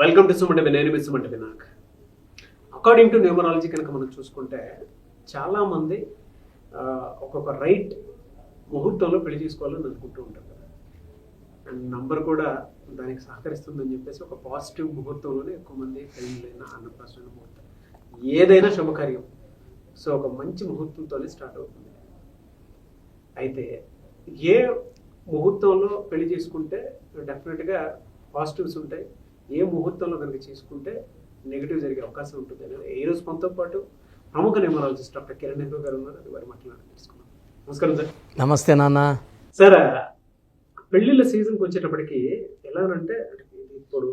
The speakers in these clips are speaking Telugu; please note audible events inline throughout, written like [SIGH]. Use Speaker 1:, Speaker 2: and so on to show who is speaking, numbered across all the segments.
Speaker 1: వెల్కమ్ టు సుమంటే నేను మీ సుమంటే వినాక్ అకార్డింగ్ టు న్యూమరాలజీ కనుక మనం చూసుకుంటే చాలామంది ఒక్కొక్క రైట్ ముహూర్తంలో పెళ్ళి చేసుకోవాలని అనుకుంటూ ఉంటారు కదా. అండ్ నంబర్ కూడా దానికి సహకరిస్తుందని చెప్పేసి ఒక పాజిటివ్ ముహూర్తంలోనే ఎక్కువ మంది పెళ్ళిళ్ళైన అన్నప్రాసన ముహూర్తం. ఏదైనా శుభకార్యం. సో ఒక మంచి ముహూర్తంతోనే స్టార్ట్ అవుతుంది. అయితే ఏ ముహూర్తంలో పెళ్ళి చేసుకుంటే డెఫినెట్గా పాజిటివ్స్ ఉంటాయి ఏ ముహూర్తంలో కనుక చేసుకుంటే నెగిటివ్ జరిగే అవకాశం ఉంటుంది అనేది ఈ రోజు మనతో పాటు ప్రముఖ న్యూమరాలజిస్ట్ డాక్టర్ కిరణ్ నెహ్రూ గారు ఉన్నారు అది వారి మాట్లాడి తెలుసుకున్నాం నమస్కారం సార్.
Speaker 2: నమస్తే నాన్న.
Speaker 1: సార్ పెళ్ళిళ్ళ సీజన్కి వచ్చేటప్పటికి ఎలా అంటే ఇప్పుడు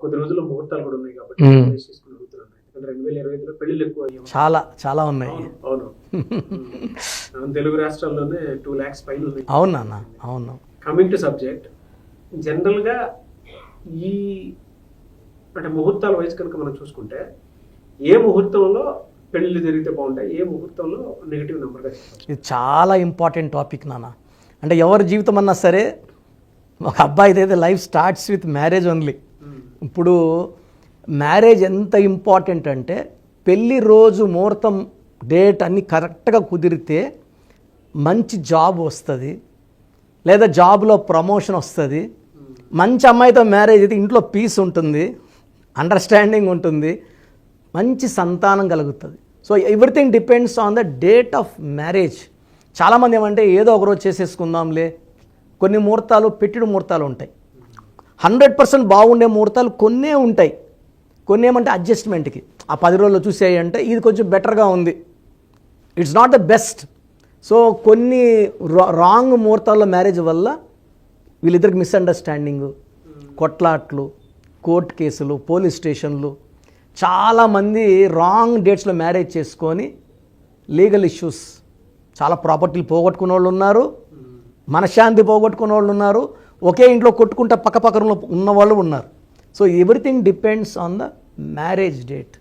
Speaker 1: కొద్ది రోజుల్లో ముహూర్తాలు కూడా ఉన్నాయి కాబట్టి చేసుకుని అడుగుతున్నాను ఎందుకంటే రెండు వేల ఇరవై ఐదులో పెళ్ళిళ్ళు ఎక్కువ
Speaker 2: చాలా చాలా ఉన్నాయి.
Speaker 1: అవును. [LAUGHS] తెలుగు రాష్ట్రాల్లోనే టూ ల్యాక్స్ పైన ఉన్నాయి.
Speaker 2: అవును నాన్న అవును.
Speaker 1: కమింగ్ టు సబ్జెక్ట్ జనరల్గా ఈ అంటే ముహూర్తాల వయసు కనుక మనం చూసుకుంటే ఏ ముహూర్తంలో పెళ్ళిళ్ళు జరిగితే బాగుంటాయి ఏ ముహూర్తంలో నెగిటివ్ నెంబర్గా
Speaker 2: ఇది చాలా ఇంపార్టెంట్ టాపిక్ నాన్న. అంటే ఎవరి జీవితం అన్నా సరే ఒక అబ్బాయిది అయితే life starts with marriage only ఇప్పుడు మ్యారేజ్ ఎంత ఇంపార్టెంట్ అంటే పెళ్ళి రోజు ముహూర్తం డేట్ అన్నీ కరెక్ట్గా కుదిరితే మంచి జాబ్ వస్తుంది లేదా జాబ్లో ప్రమోషన్ వస్తుంది మంచి అమ్మాయితో మ్యారేజ్ అయితే ఇంట్లో పీస్ ఉంటుంది అండర్స్టాండింగ్ ఉంటుంది మంచి సంతానం కలుగుతుంది. So everything depends on the date of marriage చాలామంది ఏమంటే ఏదో ఒకరోజు చేసేసుకుందాంలే కొన్ని ముహూర్తాలు పెట్టిడు ముహూర్తాలు ఉంటాయి. హండ్రెడ్ పర్సెంట్ బాగుండే ముహూర్తాలు కొన్నే ఉంటాయి. కొన్ని ఏమంటే అడ్జస్ట్మెంట్కి ఆ పది రోజుల్లో చూసేయి అంటే ఇది కొంచెం బెటర్గా ఉంది. It's not the best so కొన్ని రా- రాంగ్ ముహూర్తాల్లో మ్యారేజ్ వల్ల వీళ్ళిద్దరికి మిస్అండర్స్టాండింగ్ కొట్లాట్లు కోర్టు కేసులు పోలీస్ స్టేషన్లు. చాలామంది రాంగ్ డేట్స్లో మ్యారేజ్ చేసుకొని లీగల్ ఇష్యూస్ చాలా ప్రాపర్టీలు పోగొట్టుకున్న వాళ్ళు ఉన్నారు మనశ్శాంతి పోగొట్టుకున్న వాళ్ళు ఉన్నారు ఒకే ఇంట్లో కొట్టుకుంటా పక్క పక్కన ఉన్న వాళ్ళు ఉన్నారు. So everything depends on the marriage date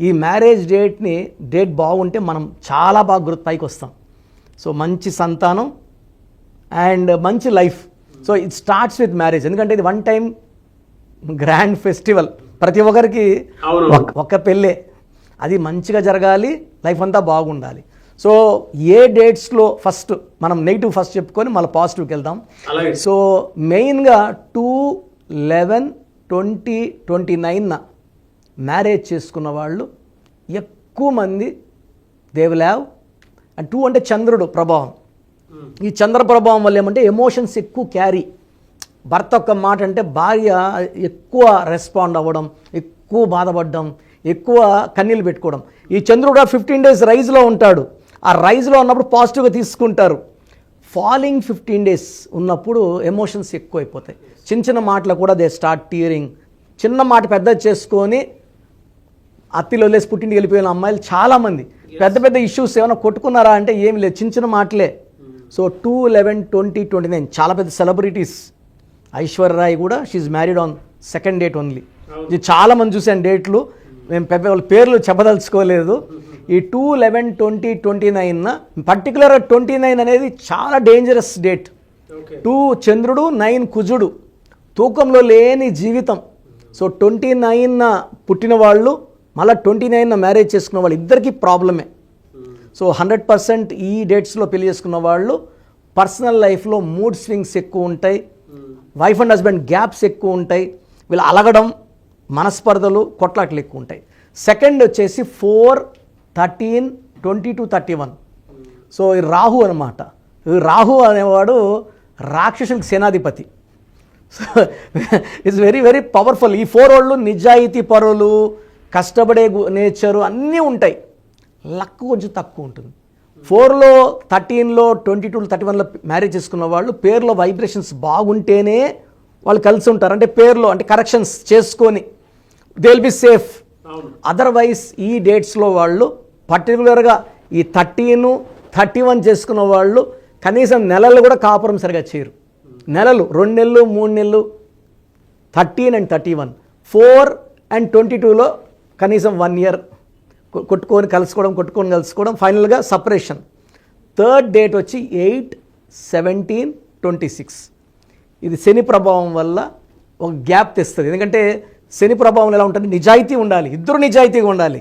Speaker 2: ఈ మ్యారేజ్ డేట్ని డేట్ బాగుంటే మనం చాలా బాగా గుర్తు పైకి వస్తాం. సో మంచి సంతానం అండ్ మంచి life so it starts with marriage ఎందుకంటే ఇది వన్ టైం గ్రాండ్ ఫెస్టివల్ ప్రతి ఒక్కరికి ఒక్క పెళ్ళే. అది మంచిగా జరగాలి లైఫ్ అంతా బాగుండాలి. సో ఏ డేట్స్లో ఫస్ట్ మనం నెగిటివ్ ఫస్ట్ చెప్పుకొని మళ్ళీ పాజిటివ్కి వెళ్దాం సో మెయిన్గా two eleven twenty twenty nine marriage చేసుకున్న వాళ్ళు ఎక్కువ మంది they will have and two అంటే చంద్రుడు ప్రభావం. ఈ చంద్ర ప్రభావం వల్ల ఏమంటే ఎమోషన్స్ ఎక్కువ క్యారీ భర్త ఒక్క మాట అంటే భార్య ఎక్కువ రెస్పాండ్ అవ్వడం ఎక్కువ బాధపడడం ఎక్కువ కన్నీళ్ళు పెట్టుకోవడం. ఈ చంద్రుడు ఫిఫ్టీన్ డేస్ రైజ్లో ఉంటాడు. ఆ రైజ్లో ఉన్నప్పుడు పాజిటివ్గా తీసుకుంటారు. ఫాలింగ్ ఫిఫ్టీన్ డేస్ ఉన్నప్పుడు ఎమోషన్స్ ఎక్కువ అయిపోతాయి చిన్న చిన్న మాటలు కూడా దే స్టార్ట్ టీరింగ్ చిన్న మాట పెద్ద చేసుకొని అత్తిలో లేసి పుట్టింటికి వెళ్ళిపోయిన అమ్మాయిలు చాలామంది. పెద్ద పెద్ద ఇష్యూస్ ఏమైనా కొట్టుకున్నారా అంటే ఏమి లేదు. చిన్న చిన్న మాటలే. So two eleven twenty twenty nine చాలా పెద్ద సెలబ్రిటీస్. ఐశ్వర్యరాయ్ కూడా she married on second date only ఇది చాలా మంది చూసాను డేట్లు. మేము పెద్ద వాళ్ళ పేర్లు చెప్పదలుచుకోలేదు. ఈ two eleven twenty twenty nine particular twenty nine అనేది చాలా డేంజరస్ డేట్ టూ చంద్రుడు నైన్ కుజుడు. తూకంలో లేని జీవితం. సో ట్వంటీ నైన్ పుట్టిన వాళ్ళు మళ్ళీ ట్వంటీ నైన్ మ్యారేజ్ చేసుకున్న వాళ్ళు ఇద్దరికీ ప్రాబ్లమే సో హండ్రెడ్ పర్సెంట్ ఈ డేట్స్లో పెళ్ళి చేసుకున్న వాళ్ళు పర్సనల్ లైఫ్లో మూడ్ స్వింగ్స్ ఎక్కువ ఉంటాయి. వైఫ్ అండ్ హస్బెండ్ గ్యాప్స్ ఎక్కువ ఉంటాయి. వీళ్ళు అలగడం మనస్పర్ధలు కొట్లాట్లు ఎక్కువ ఉంటాయి. సెకండ్ వచ్చేసి four thirteen twenty two thirty one. So ఈ రాహు అనమాట రాహు అనేవాడు రాక్షసులకు సేనాధిపతి. So it's very very powerful ఈ ఫోర్ వాళ్ళు నిజాయితీ పరులు కష్టపడే నేచరు అన్నీ ఉంటాయి. లక్ కొంచెం తక్కువ ఉంటుంది. ఫోర్లో థర్టీన్లో ట్వంటీ టూ థర్టీ వన్లో మ్యారేజ్ చేసుకున్న వాళ్ళు పేర్లో వైబ్రేషన్స్ బాగుంటేనే వాళ్ళు కలిసి ఉంటారు. అంటే పేర్లో అంటే కరెక్షన్స్ చేసుకొని they will be safe otherwise ఈ డేట్స్లో వాళ్ళు పర్టికులర్గా ఈ థర్టీన్ థర్టీ వన్ చేసుకున్న వాళ్ళు కనీసం నెలలు కూడా కాపురం సరిగా చేయరు. నెలలు రెండు నెలలు మూడు నెలలు thirteen and thirty one. Four and twenty టూలో కనీసం వన్ ఇయర్ కొట్టుకొని కలుసుకోవడం కొట్టుకొని కలుసుకోవడం ఫైనల్గా సపరేషన్. థర్డ్ డేట్ వచ్చి ఎయిట్ సెవెంటీన్ ట్వంటీ సిక్స్. ఇది శని ప్రభావం వల్ల ఒక గ్యాప్ తెస్తుంది. ఎందుకంటే శని ప్రభావం ఎలా ఉంటుంది? నిజాయితీ ఉండాలి. ఇద్దరు నిజాయితీగా ఉండాలి.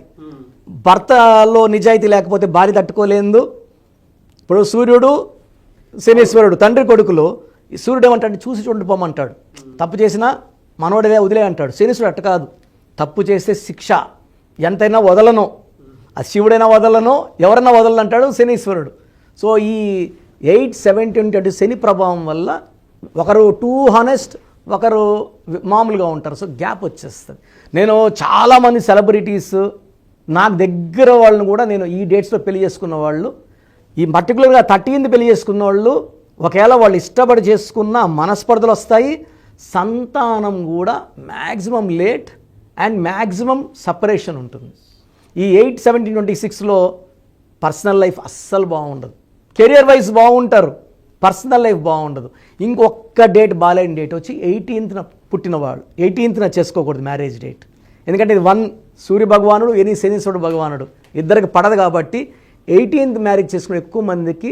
Speaker 2: భర్తలో నిజాయితీ లేకపోతే భార్య తట్టుకోలేదు. ఇప్పుడు సూర్యుడు శనీశ్వరుడు తండ్రి కొడుకులు ఈ సూర్యుడు ఏమంటాడు? చూసి చూడండి పోమంటాడు తప్పు చేసినా మనోడిదే వదిలే అంటాడు. శనీశ్వరుడు అట్ట కాదు. తప్పు చేస్తే శిక్ష. ఎంతైనా వదలను. ఆ శివుడైనా వదలను ఎవరైనా వదలను అంటాడు శనీశ్వరుడు. సో ఈ ఎయిట్ సెవెంటీ ట్వంటీ శని ప్రభావం వల్ల ఒకరు టూ హానెస్ట్ ఒకరు మామూలుగా ఉంటారు. సో గ్యాప్ వచ్చేస్తుంది. నేను చాలామంది సెలబ్రిటీస్ నాకు దగ్గర వాళ్ళని కూడా నేను ఈ డేట్స్లో పెళ్ళి చేసుకున్న వాళ్ళు ఈ పర్టికులర్గా థర్టీన్త్ పెళ్ళి చేసుకున్న వాళ్ళు ఒకవేళ వాళ్ళు ఇష్టపడి చేసుకున్న మనస్పర్ధలు వస్తాయి సంతానం కూడా maximum late and maximum separation ఉంటుంది. ఈ ఎయిట్ సెవెంటీన్ ట్వంటీ సిక్స్లో పర్సనల్ లైఫ్ అస్సలు బాగుండదు. కెరియర్ వైజ్ బాగుంటారు పర్సనల్ లైఫ్ బాగుండదు. ఇంకొక డేట్ బాగాలేని డేట్ వచ్చి ఎయిటీన్త్న పుట్టినవాడు ఎయిటీన్త్న చేసుకోకూడదు మ్యారేజ్ డేట్. ఎందుకంటే ఇది వన్ సూర్య భగవానుడు ఎని శనీశ్వరుడు భగవానుడు. ఇద్దరికి పడదు కాబట్టి ఎయిటీన్త్ మ్యారేజ్ చేసుకునే ఎక్కువ మందికి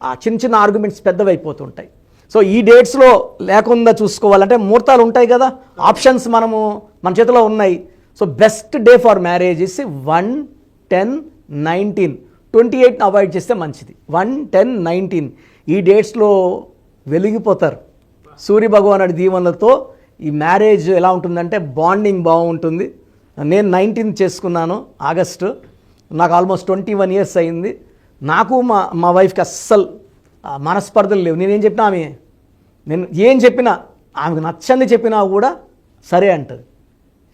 Speaker 2: ఆ చిన్న చిన్న ఆర్గ్యుమెంట్స్ పెద్దవి అయిపోతుంటాయి సో ఈ డేట్స్లో లేకుండా చూసుకోవాలంటే ముహూర్తాలు ఉంటాయి కదా ఆప్షన్స్ మనము మన చేతిలో ఉన్నాయి. So best day for marriage is one ten nineteen twenty ఎయిట్ని avoid చేస్తే మంచిది. వన్ టెన్ నైన్టీన్ ఈ డేట్స్లో వెలిగిపోతారు. సూర్య భగవానుడి దీవెనలతో ఈ మ్యారేజ్ ఎలా ఉంటుందంటే బాండింగ్ బాగుంటుంది. నేను నైన్టీన్త్ చేసుకున్నాను ఆగస్టు నాకు ఆల్మోస్ట్ ట్వంటీ వన్ ఇయర్స్ అయింది. నాకు మా మా వైఫ్కి అస్సలు మనస్పర్ధలు లేవు. నేనేం చెప్పినా ఆమె? నేను ఏం చెప్పినా ఆమెకు నచ్చంది చెప్పినా కూడా సరే అంటుంది.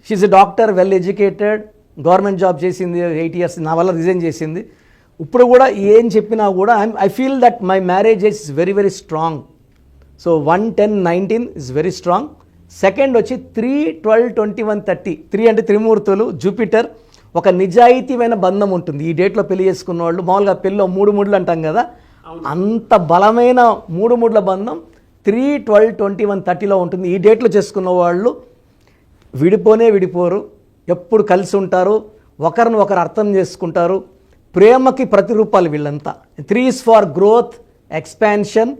Speaker 2: She a doctor well educated government job చేసింది ఎయిట్ ఇయర్స్ నా వల్ల రిజైన్ చేసింది. ఇప్పుడు కూడా ఏం చెప్పినా కూడా I feel that my marriage is very very strong so one ten nineteen is very strong second వచ్చి three twelve twenty one thirty three అంటే త్రిమూర్తులు జూపిటర్ ఒక నిజాయితీమైన బంధం ఉంటుంది. ఈ డేట్లో పెళ్ళి చేసుకున్న వాళ్ళు మామూలుగా పెళ్ళిలో మూడు మూడులు అంటాం కదా అంత బలమైన మూడు మూడుల బంధం త్రీ ట్వెల్వ్ ట్వంటీ వన్ థర్టీలో ఉంటుంది. ఈ డేట్లో చేసుకున్న వాళ్ళు విడిపోనే విడిపోరు ఎప్పుడు కలిసి ఉంటారు ఒకరిని ఒకరు అర్థం చేసుకుంటారు. ప్రేమకి ప్రతిరూపాలు వీళ్ళంతా. త్రీస్ ఫార్ గ్రోత్ ఎక్స్పాన్షన్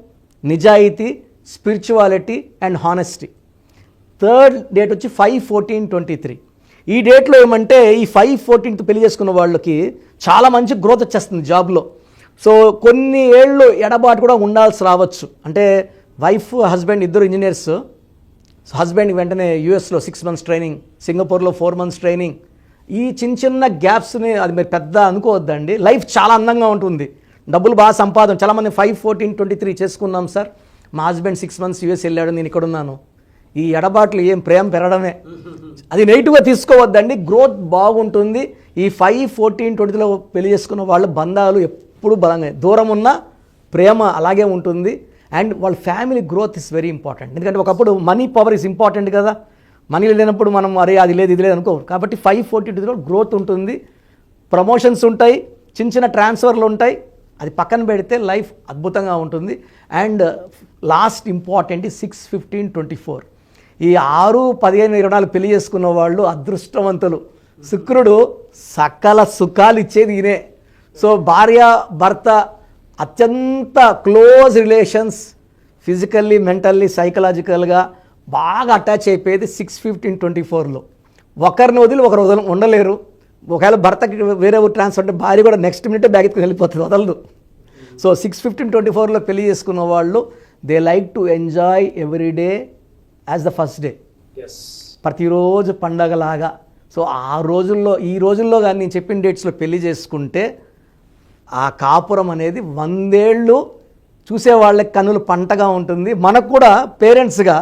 Speaker 2: నిజాయితీ spirituality and honesty third date వచ్చి ఫైవ్ ఫోర్టీన్ ట్వంటీ త్రీ ఈ డేట్లో ఏమంటే ఈ ఫైవ్ ఫోర్టీన్త్ పెళ్ళి చేసుకున్న వాళ్ళకి చాలా మంచి గ్రోత్ వచ్చేస్తుంది జాబ్లో. సో కొన్ని ఏళ్ళు ఎడబాటు కూడా ఉండాల్సి రావచ్చు. అంటే వైఫ్ హస్బెండ్ ఇద్దరు ఇంజనీర్స్ హస్బెండ్ వెంటనే యూఎస్లో సిక్స్ మంత్స్ ట్రైనింగ్ సింగపూర్లో ఫోర్ మంత్స్ ట్రైనింగ్. ఈ చిన్న చిన్న గ్యాప్స్ని అది మీరు పెద్ద అనుకోవద్దండి. లైఫ్ చాలా అందంగా ఉంటుంది. డబ్బులు బాగా సంపాదన చాలామంది ఫైవ్ ఫోర్టీన్ ట్వంటీ త్రీ చేసుకున్నాం సార్. మా హస్బెండ్ సిక్స్ మంత్స్ యూఎస్ వెళ్ళాడు నేను ఇక్కడ ఉన్నాను ఈ ఎడబాట్లు ఏం ప్రేమ పెరగడమే. అది నెగిటివ్గా తీసుకోవద్దండి. గ్రోత్ బాగుంటుంది. ఈ ఫైవ్ ఫోర్టీన్ ట్వంటీలో పెళ్ళి చేసుకున్న వాళ్ళ బంధాలు ఎప్పుడు బలంగా దూరం ఉన్న ప్రేమ అలాగే ఉంటుంది. అండ్ వాళ్ళ family growth is very important ఎందుకంటే ఒకప్పుడు మనీ పవర్ ఇస్ ఇంపార్టెంట్ కదా. మనీ లేనప్పుడు మనం అరే అది లేదు ఇది లేదు అనుకో. కాబట్టి ఫైవ్ ఫోర్టీ టూలో గ్రోత్ ఉంటుంది. ప్రమోషన్స్ ఉంటాయి. చిన్న చిన్న ట్రాన్స్ఫర్లు ఉంటాయి. అది పక్కన పెడితే లైఫ్ అద్భుతంగా ఉంటుంది. And last important six fifteen twenty four ఈ ఆరు పదిహేను ఇరవై నాలుగు పెళ్ళి చేసుకున్న వాళ్ళు అదృష్టవంతులు. శుక్రుడు సకల సుఖాలు ఇచ్చేది ఈయనే. సో భార్య భర్త అత్యంత క్లోజ్ రిలేషన్స్ ఫిజికల్లీ మెంటల్లీ సైకలాజికల్గా బాగా అటాచ్ అయిపోయేది సిక్స్ ఫిఫ్టీన్ ట్వంటీ ఫోర్లో. ఒకరిని వదిలి ఒకరు వదల ఉండలేరు. ఒకవేళ భర్తకి వేరే ఊరు ట్రాన్స్ఫర్ అంటే భార్య కూడా నెక్స్ట్ మినిట్ బ్యాగ్ ఎత్తుకుని వెళ్ళిపోతుంది వదలదు. సో సిక్స్ ఫిఫ్టీన్ ట్వంటీ ఫోర్లో పెళ్ళి చేసుకున్న వాళ్ళు they like to enjoy every day as the first day ప్రతిరోజు పండగలాగా. సో ఆ రోజుల్లో ఈ రోజుల్లో కానీ నేను చెప్పిన డేట్స్లో పెళ్ళి చేసుకుంటే ఆ కాపురం అనేది వందేళ్ళు చూసే వాళ్ళకి కన్నులు పంటగా ఉంటుంది. మనకు కూడా పేరెంట్స్గా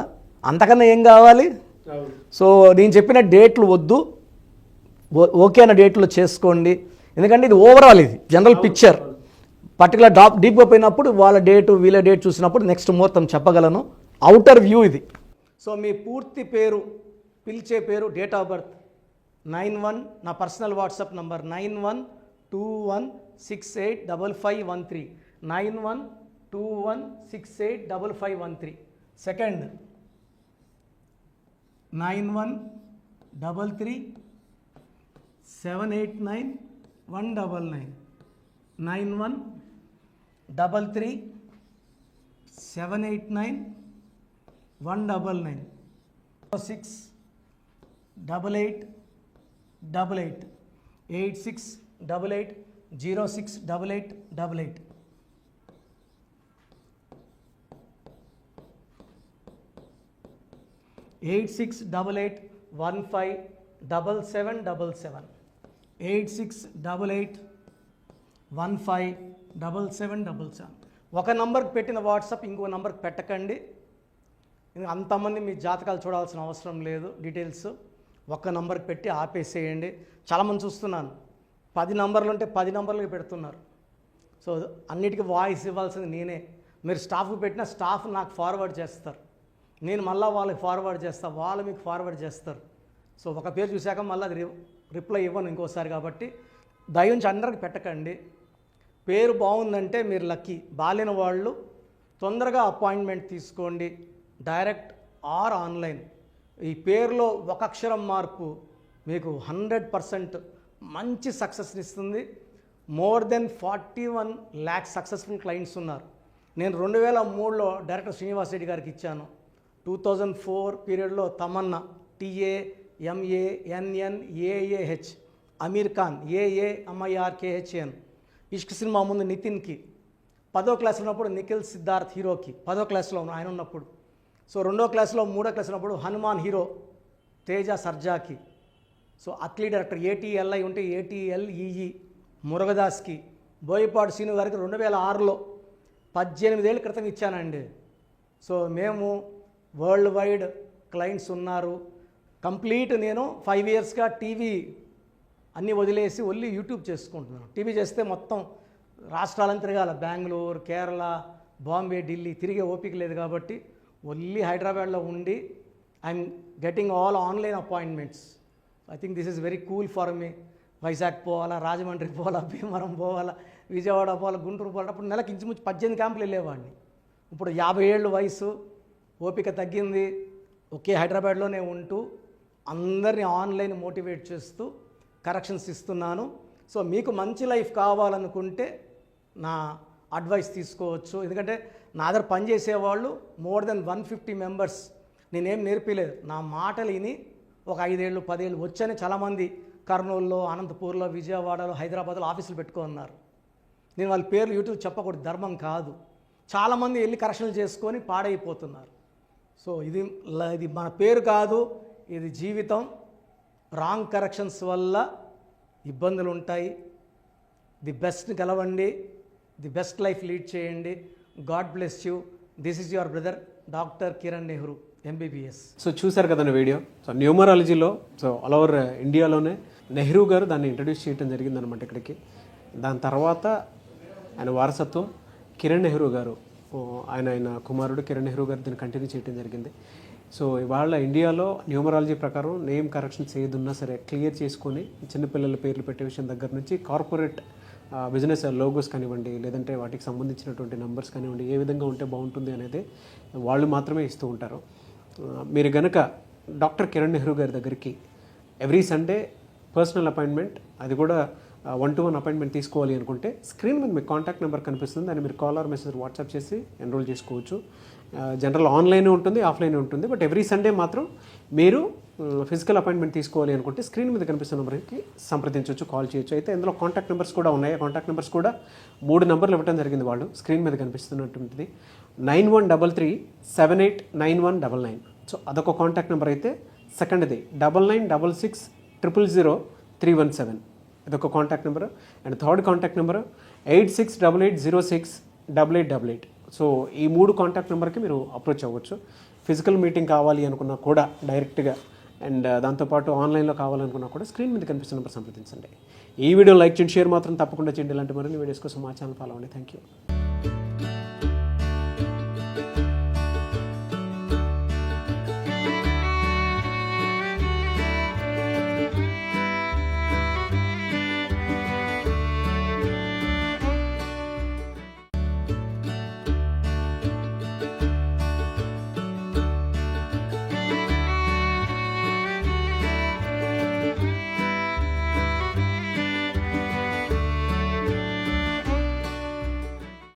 Speaker 2: అంతకన్నా ఏం కావాలి? సో నేను చెప్పిన డేట్లు వద్దు. ఓకే అన్న డేట్లో చేసుకోండి. ఎందుకంటే ఇది ఓవరాల్ ఇది జనరల్ పిక్చర్. పర్టికులర్ డాప్ డీప్గా పోయినప్పుడు వాళ్ళ డేటు వీళ్ళ డేట్ చూసినప్పుడు నెక్స్ట్ ముహూర్తం చెప్పగలను. అవుటర్ వ్యూ ఇది. సో మీ పూర్తి పేరు పిలిచే పేరు date of birth nine one నా personal WhatsApp number nine one two one six eight double five one three nine one two one six eight double five one three second nine one double three seven eight nine one double nine nine one double three seven eight nine one double nine six double eight double eight eight six double eight zero six double eight double eight. Eight six double eight one five double seven double seven. Eight six double eight one five double seven double seven. ఒక నంబర్కి పెట్టిన వాట్సాప్ ఇంకో నంబర్కి పెట్టకండి. అంతమంది మీ జాతకాలు చూడాల్సిన అవసరం లేదు డీటెయిల్స్. ఒక్క నంబర్కి పెట్టి ఆపేసేయండి. చాలామంది చూస్తున్నాను. పది నంబర్లు ఉంటే పది నంబర్లకి పెడుతున్నారు. సో అన్నిటికీ వాయిస్ ఇవ్వాల్సింది నేనే. మీరు స్టాఫ్ పెట్టిన స్టాఫ్ నాకు ఫార్వర్డ్ చేస్తారు. నేను మళ్ళీ వాళ్ళకి ఫార్వర్డ్ చేస్తాను వాళ్ళు మీకు ఫార్వర్డ్ చేస్తారు. సో ఒక పేరు చూశాక మళ్ళీ అది రి- రిప్లై ఇవ్వను ఇంకోసారి కాబట్టి దయించి అందరికి పెట్టకండి. పేరు బాగుందంటే మీరు లక్కీ. బాలిన వాళ్ళు తొందరగా అపాయింట్మెంట్ తీసుకోండి. Direct or online. ఈ పేరులో ఒక అక్షరం మార్పు మీకు హండ్రెడ్ పర్సెంట్ మంచి సక్సెస్ని ఇస్తుంది. More than forty one lakhs successful clients ఉన్నారు. నేను రెండు వేల మూడులో డైరెక్టర్ శ్రీనివాస్ రెడ్డి గారికి ఇచ్చాను. టూ థౌజండ్ ఫోర్ పీరియడ్లో Tamanna T A M A N N A A H Aamir Khan A A M I R K H N Ishq cinema ముందు నితిన్కి. పదో క్లాస్ ఉన్నప్పుడు నిఖిల్ సిద్ధార్థ్ హీరోకి. పదో క్లాస్లో ఉన్న- ఆయన ఉన్నప్పుడు. సో రెండో క్లాస్లో మూడో క్లాస్ ఉన్నప్పుడు Hanuman hero Teja సర్జాకి. So Atlee director A T L I ఉంటే A T L E E మురుగదాస్కి. Boyapati Srinu గారికి రెండు వేల ఆరులో పద్దెనిమిదేళ్ళ క్రితం ఇచ్చానండి. సో మేము వరల్డ్ వైడ్ క్లయింట్స్ ఉన్నారు. కంప్లీట్ నేను ఫైవ్ ఇయర్స్గా టీవీ అన్నీ వదిలేసి ఓన్లీ యూట్యూబ్ చేసుకుంటున్నాను. టీవీ చేస్తే మొత్తం రాష్ట్రాలను తిరగాల. బెంగళూరు కేరళ బాంబే ఢిల్లీ తిరిగే ఓపిక లేదు కాబట్టి ఓన్లీ హైదరాబాద్లో ఉండి I'm getting all online appointments. I think this is very cool for మీ వైజాగ్ పోవాలా రాజమండ్రి పోవాలా భీమవరం పోవాలా విజయవాడ పోవాలా గుంటూరు పోవాలా. అప్పుడు నెలకి ఇంచుమించు పద్దెనిమిది క్యాంపులు వెళ్ళేవాడిని. ఇప్పుడు యాభై ఏళ్ళు వయసు ఓపిక తగ్గింది. ఒకే హైదరాబాద్లోనే ఉంటూ అందరినీ ఆన్లైన్ మోటివేట్ చేస్తూ కరెక్షన్స్ ఇస్తున్నాను. సో మీకు మంచి లైఫ్ కావాలనుకుంటే నా అడ్వైస్ తీసుకోవచ్చు. ఎందుకంటే నా దగ్గర పనిచేసేవాళ్ళు more than one fifty members. నేనేం నేర్పిలేదు. నా మాటలు విని ఒక ఐదేళ్ళు పదేళ్ళు వచ్చని చాలామంది కర్నూలులో అనంతపూర్లో విజయవాడలో హైదరాబాద్లో ఆఫీసులు పెట్టుకున్నారు. నేను వాళ్ళ పేర్లు యూట్యూబ్ చెప్పకూడదు ధర్మం కాదు. చాలామంది వెళ్ళి కరెక్షన్లు చేసుకొని పాడైపోతున్నారు. సో ఇది ఇది మన పేరు కాదు ఇది జీవితం. రాంగ్ కరెక్షన్స్ వల్ల ఇబ్బందులు ఉంటాయి. ది బెస్ట్ని గెలవండి ది బెస్ట్ లైఫ్ లీడ్ చేయండి. God bless you. This is your brother doctor Kiran Nehru. MBBS
Speaker 1: so చూశారు కదండి వీడియో. సో న్యూమరాలజీలో సో ఆల్ ఓవర్ ఇండియాలోనే నెహ్రూ గారు దాన్ని ఇంట్రడ్యూస్ చేయడం జరిగిందనమాట ఇక్కడికి. దాని తర్వాత ఆయన వారసత్వం కిరణ్ నెహ్రూ గారు ఆయన ఆయన కుమారుడు కిరణ్ నెహ్రూ గారు దీన్ని కంటిన్యూ చేయడం జరిగింది. సో ఇవాళ ఇండియాలో న్యూమరాలజీ ప్రకారం నేమ్ కరెక్షన్స్ ఏదున్నా సరే క్లియర్ చేసుకొని చిన్నపిల్లల పేర్లు పెట్టే విషయం దగ్గర నుంచి కార్పొరేట్ బిజినెస్ లోగోస్ కానివ్వండి లేదంటే వాటికి సంబంధించినటువంటి నంబర్స్ కానివ్వండి ఏ విధంగా ఉంటే బాగుంటుంది అనేది వాళ్ళు మాత్రమే ఇస్తూ ఉంటారు. మీరు గనక డాక్టర్ కిరణ్ నెహ్రూ గారి దగ్గరికి ఎవ్రీ సండే పర్సనల్ అపాయింట్మెంట్ అది కూడా వన్ టు వన్ అపాయింట్మెంట్ తీసుకోవాలి అనుకుంటే స్క్రీన్ మీద మీకు కాంటాక్ట్ నెంబర్ కనిపిస్తుంది. దాన్ని మీరు కాల్ ఆర్ మెసేజ్ వాట్సాప్ చేసి ఎన్రోల్ చేసుకోవచ్చు. జనరల్ ఆన్లైన్ ఉంటుంది ఆఫ్లైన్ ఉంటుంది. బట్ ఎవ్రీ సండే మాత్రం మీరు ఫిజికల్ అపాయింట్మెంట్ తీసుకోవాలి అనుకుంటే స్క్రీన్ మీద కనిపిస్తున్న నెంబర్కి సంప్రదించవచ్చు కాల్ చేయొచ్చు. అయితే ఇందులో కాంటాక్ట్ నెంబర్స్ కూడా ఉన్నాయి. ఆ కాంటాక్ట్ నెంబర్స్ కూడా మూడు నెంబర్లు ఇవ్వడం జరిగింది వాళ్ళు. స్క్రీన్ మీద కనిపిస్తున్నటువంటిది. Nine one double three seven eight nine one double nine. So అదొక కాంటాక్ట్ నెంబర్ అయితే సెకండ్ది double nine double six triple zero three one seven. ఇదొక contact number and third contact number eight six double eight zero six double eight double eight. So ఈ మూడు కాంటాక్ట్ నెంబర్కి మీరు అప్రోచ్ అవ్వచ్చు. ఫిజికల్ మీటింగ్ కావాలి అనుకున్నా కూడా డైరెక్ట్గా అండ్ uh, దాంతోపాటు ఆన్లైన్లో కావాలనుకున్నా కూడా స్క్రీన్ మీద కనిపిస్తున్న నెంబర్ సంప్రదించండి. ఈ వీడియో లైక్ చేయండి షేర్ మాత్రం తప్పకుండా చేయండి. ఇలాంటి మరిన్ని వీడియోస్ కోసం మా ఛానల్ ఫాలో అవ్వండి. Thank you